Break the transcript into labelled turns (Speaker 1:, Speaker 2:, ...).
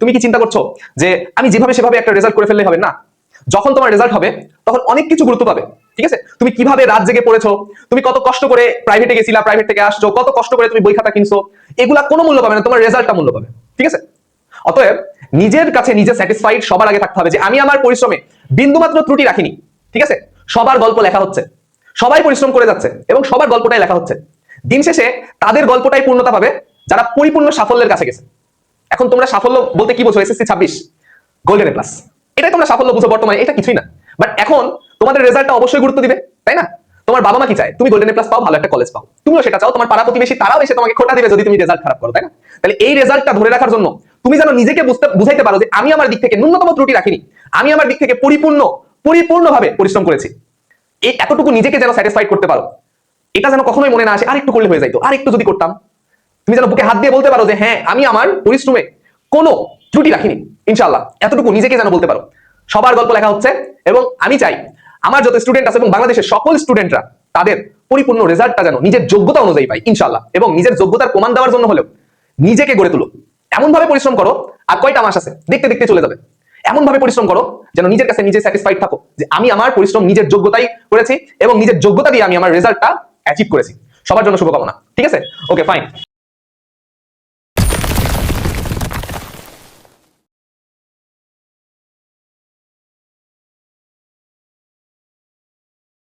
Speaker 1: তুমি কি চিন্তা করছ যে আমি যেভাবে সেভাবে একটা রেজাল্ট করে ফেললে হবে? না। যখন তোমার রেজাল্ট হবে, তখন অনেক কিছু গুরুত্ব পাবে, ঠিক আছে? তুমি কীভাবে রাত জেগে পড়েছো? তুমি কত কষ্ট করে প্রাইভেটে গেছিলা প্রাইভেট থেকে আসছো? কত কষ্ট করে তুমি বই খাতা কিনছো? এগুলা কোনো মূল্য পাবে না, তোমার রেজাল্টটা মূল্য পাবে, ঠিক আছে? অতএব নিজের কাছে, নিজে স্যাটিসফাইড সবার আগে থাকতে হবে যে আমি আমার পরিশ্রমে বিন্দুমাত্র ত্রুটি রাখিনি, ঠিক আছে? সবার গল্প লেখা হচ্ছে, সবাই পরিশ্রম করে যাচ্ছে এবং সবার গল্পটাই লেখা হচ্ছে। দিন শেষে তাদের গল্পটাই পূর্ণতা পাবে যারা পরিপূর্ণ সাফল্যের কাছে গেছে। এখন তোমরা সাফল্য বলতে কি বোঝো? এসএসসি ছাব্বিশ গোল্ডেন প্লাস এটাই তোমরা সাফল্য বুঝো বর্তমানে, এটা কিছুই না। বাট এখন তোমাদের রেজাল্টটা অবশ্যই গুরুত্ব দিবে, তাই না? তোমার বাবা মা কি চায়? তুমি গোল্ডেন প্লাস পাও, ভালো একটা কলেজ পাও। তুমিও সেটা চাও, তোমার পাড়া প্রতিবেশী তারাও এসে তোমাকে খোটা দিবে যদি তুমি রেজাল্ট খারাপ করো, তাই না? তাহলে এই রেজাল্টটা ধরে রাখার জন্য তুমি যেন নিজেকে বুঝতে, বুঝাইতে পারো যে আমি আমার দিক থেকে ন্যূনতম ত্রুটি রাখিনি, আমি আমার দিক থেকে পরিপূর্ণ, পরিপূর্ণভাবে পরিশ্রম করেছি। এই এতটুকু নিজেকে যেন স্যাটিসফাইড করতে পারো, এটা যেন কখনোই মনে না আসে আর একটু করলে হয়ে যাইতো আর একটু যদি করতাম তুমি যেন বুকে হাত দিয়ে বলতে পারো যে হ্যাঁ আমি আমার পরিশ্রমে কোনো ত্রুটি রাখিনি। ইনশাল্লাহ এতটুকু নিজেকে যেন বলতে পারো। সবার গল্প লেখা হচ্ছে এবং আমি চাই আমার যত স্টুডেন্ট আছে এবং বাংলাদেশের সকল স্টুডেন্টরা তাদের পরিপূর্ণ রেজাল্টটা যেন নিজের যোগ্যতা অনুযায়ী পায় ইনশাল্লাহ এবং নিজের যোগ্যতার প্রমাণ দেওয়ার জন্য হলেও নিজেকে গড়ে তুলো। এমন ভাবে পরিশ্রম করো, আর কয়টা মাস আছে, দেখতে দেখতে চলে যাবে। এমন ভাবে পরিশ্রম করো, যেন নিজের কাছে নিজে স্যাটিসফাইড থাকো যে, আমি আমার পরিশ্রম নিজের যোগ্যতাই করেছি এবং নিজের যোগ্যতা দিয়ে আমি আমার রেজাল্টটা অ্যাচিভ করেছি। সবার জন্য শুভকামনা, ঠিক আছে? Okay fine